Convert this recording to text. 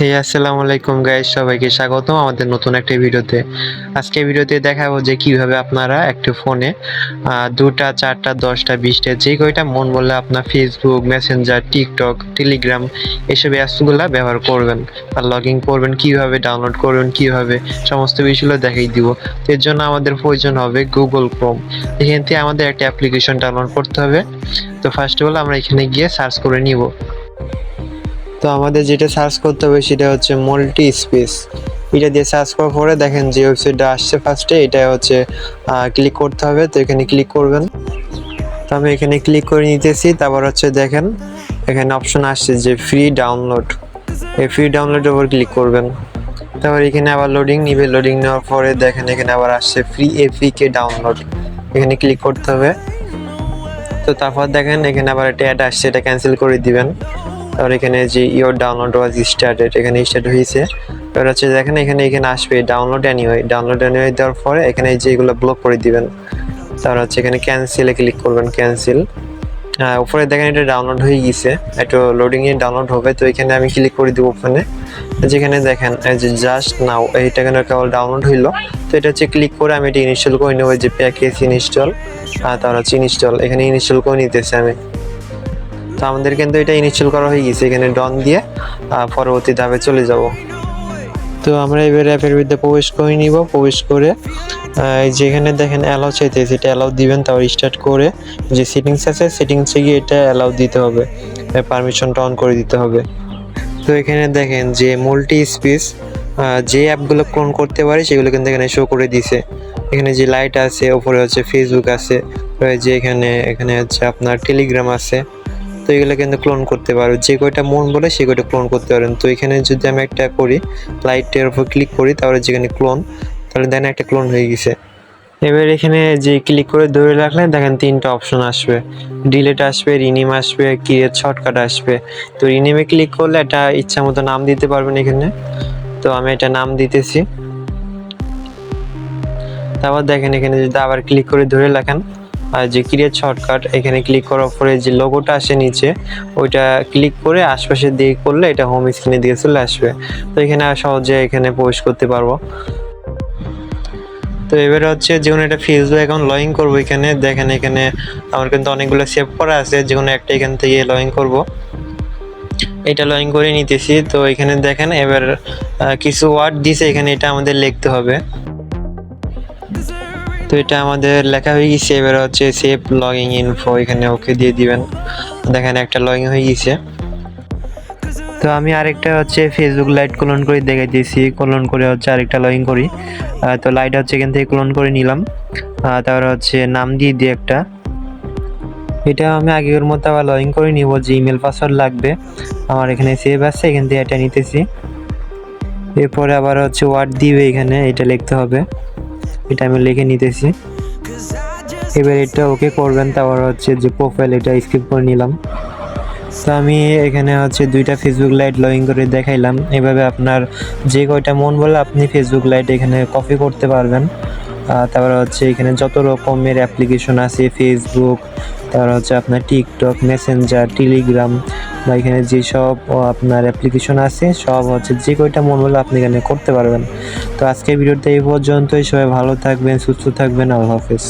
হে, আসসালামু আলাইকুম গাইস সবাইকে স্বাগতম আমাদের নতুন একটা ভিডিওতে। আজকে ভিডিওতে দেখাবো যে কীভাবে আপনারা একটা ফোনে দুটা, চারটা, দশটা, বিশটা, যে কয়টা মন বললে আপনার ফেসবুক মেসেঞ্জার টিকটক টেলিগ্রাম এসব অ্যাপসগুলো ব্যবহার করবেন আর লগ ইন করবেন, কীভাবে ডাউনলোড করবেন, কীভাবে সমস্ত বিষয়গুলো দেখাই দিব। এর জন্য আমাদের প্রয়োজন হবে গুগল ক্রোম এখান থেকে আমাদের একটা অ্যাপ্লিকেশন ডাউনলোড করতে হবে। তো ফার্স্ট অফ অল আমরা এখানে গিয়ে সার্চ করে নিব। তো আমাদের যেটা সার্চ করতে হবে সেটা হচ্ছে মাল্টি স্পেস এটা দিয়ে সার্চ করার পরে দেখেন যে ওয়েবসাইটটা আসছে ফার্স্টে এটা হচ্ছে ক্লিক করতে হবে। তো এখানে ক্লিক করবেন। তো আমি এখানে ক্লিক করে নিতেছি। তারপর হচ্ছে দেখেন, এখানে অপশন আসছে যে ফ্রি ডাউনলোড এই ফ্রি ডাউনলোডের উপর ক্লিক করবেন। তারপর এখানে আবার লোডিং নিবে। লোডিং নেওয়ার পরে দেখেন, এখানে আবার আসছে ফ্রি এপিকে ডাউনলোড এখানে ক্লিক করতে হবে। তো তারপর দেখেন, এখানে আবার একটা অ্যাড আসছে, এটা ক্যান্সেল করে দিবেন। তারপর এখানে যে ইওর ডাউনলোড ওয়াজ স্টার্টেড এখানে স্টার্ট হয়েছে। এবার হচ্ছে দেখেন এখানে এখানে আসবে ডাউনলোড অ্যানিওয়ে ডাউনলোড অ্যানিওয়ে দেওয়ার পরে এখানে যে এগুলো ব্লক করে দিবেন। তারপর হচ্ছে এখানে ক্যান্সেলে ক্লিক করবেন ক্যান্সেল হ্যাঁ উপরে দেখেন এটা ডাউনলোড হয়ে গেছে। একটু লোডিং এ ডাউনলোড হবে, তো এখানে আমি ক্লিক করে দিব ওখানে যেখানে দেখেন যে জাস্ট নাও এইটা এখানে কেবল ডাউনলোড হইল? তো এটা হচ্ছে ক্লিক করে আমি এটা ইনস্টল করে নেব যে প্যাকেজ ইনস্টল আর তারপর হচ্ছে ইনস্টল এখানে ইনস্টল করে নিতেছে আমি। তো আমাদের কিন্তু এটা ইনস্টল করা হয়ে গেছে। এখানে ডন দিয়ে পরবর্তী ধাপে চলে যাব। তো আমরা এবার অ্যাপের ভিতরে প্রবেশ করে নিব। প্রবেশ করে যেখানে দেখেন অ্যালাউ চাইতে সেটা অ্যালাউ দিবেন, তারপর স্টার্ট করে যে সেটিংস আছে সেটিংসে গিয়ে এটা অ্যালাউ দিতে হবে। পারমিশনটা অন করে দিতে হবে। তো এখানে দেখেন যে মাল্টি স্পেস যে অ্যাপগুলো ক্লোন করতে পারে, সেগুলো কিন্তু এখানে শো করে দিছে। এখানে যে লাইট আছে, ওপরে হচ্ছে ফেসবুক আছে যে এখানে এখানে হচ্ছে আপনার টেলিগ্রাম আছে। তো এগুলো কিন্তু ক্লোন করতে পারো। যে কয়টা মন বলে সে কয়টা ক্লোন করতে পারেন। তো এখানে যদি আমি একটা করি লাইটের উপর ক্লিক করি, তাহলে যেখানে ক্লোন তাহলে দেন একটা ক্লোন হয়ে গেছে। এবার এখানে যে ক্লিক করে ধরে রাখলে দেখেন তিনটা অপশন আসবে। ডিলেট আসবে রিনিম আসবে ক্রিয়েট শর্টকাট আসবে। তো রিনিমে ক্লিক করলে এটা ইচ্ছা মতো নাম দিতে পারবেন এখানে। তো আমি এটা নাম দিতেছি। তারপর দেখেন এখানে যদি আবার ক্লিক করে ধরে রাখেন আর যে ক্রিয়েট শর্টকাট এখানে ক্লিক করার পরে যে লোগোটা আসে নিচে, ওইটা ক্লিক করে আশপাশের দিকে করলে এটা হোম স্ক্রিনের দিকে চলে আসবে। তো এখানে সহজে এখানে প্রবেশ করতে পারব। তো এবারে হচ্ছে যে কোনো একটা ফেসবুক অ্যাকাউন্ট লগ ইন করব এখানে। দেখেন এখানে আমার কিন্তু অনেকগুলো সেভ করা আছে যে কোনো একটা এখান থেকে লগ ইন করব। এটা লগ ইন করে নিতেছি। তো এখানে দেখেন এবার কিছু ওয়ার্ড দিছে, এখানে এটা আমাদের লিখতে হবে। তো এটা আমাদের লেখা হয়ে গেছে। এবার হচ্ছে সেভ লগইন ইনফো এখানে ওকে দিয়ে দিবেন। দেখেন একটা লগইন হয়ে গেছে। তো আমি আরেকটা হচ্ছে ফেসবুক লাইট ক্লোন করে দেখাই দিয়েছি ক্লোন করে হচ্ছে আরেকটা লগইন করি। তো লাইট হচ্ছে এখান থেকে ক্লোন করে নিলাম। তারপর হচ্ছে নাম দিয়ে দিই একটা। এটা আমি আগের মতো আবার লগইন করে নিব। যে ইমেল পাসওয়ার্ড লাগবে, আমার এখানে সেভ আছে, এখান থেকে এটা নিতেছি। এরপরে আবার হচ্ছে ওয়ার্ড দিবে এখানে, এটা লিখতে হবে। এটা আমি লিখে নিতেছি। এবার এটা ওকে করবেন তারপর হচ্ছে যে প্রোফাইল এটা স্কিপ করে নিলাম। তো আমি এখানে হচ্ছে দুইটা ফেসবুক লাইট লগ ইন করে দেখাইলাম। এভাবে আপনার যে কয়টা মন বলে আপনি ফেসবুক লাইট এখানে কপি করতে পারবেন। তারপর হচ্ছে এখানে যত রকমের অ্যাপ্লিকেশন আছে ফেসবুক তারপর হচ্ছে আপনার টিকটক মেসেঞ্জার টেলিগ্রাম বা এখানে যেসব আপনার অ্যাপ্লিকেশন আছে, সব হচ্ছে যে কয়টা মন হলো আপনি এখানে করতে পারবেন। তো আজকের ভিডিওটা এই পর্যন্তই। সবাই ভালো থাকবেন, সুস্থ থাকবেন। আল্লাহ হাফেজ।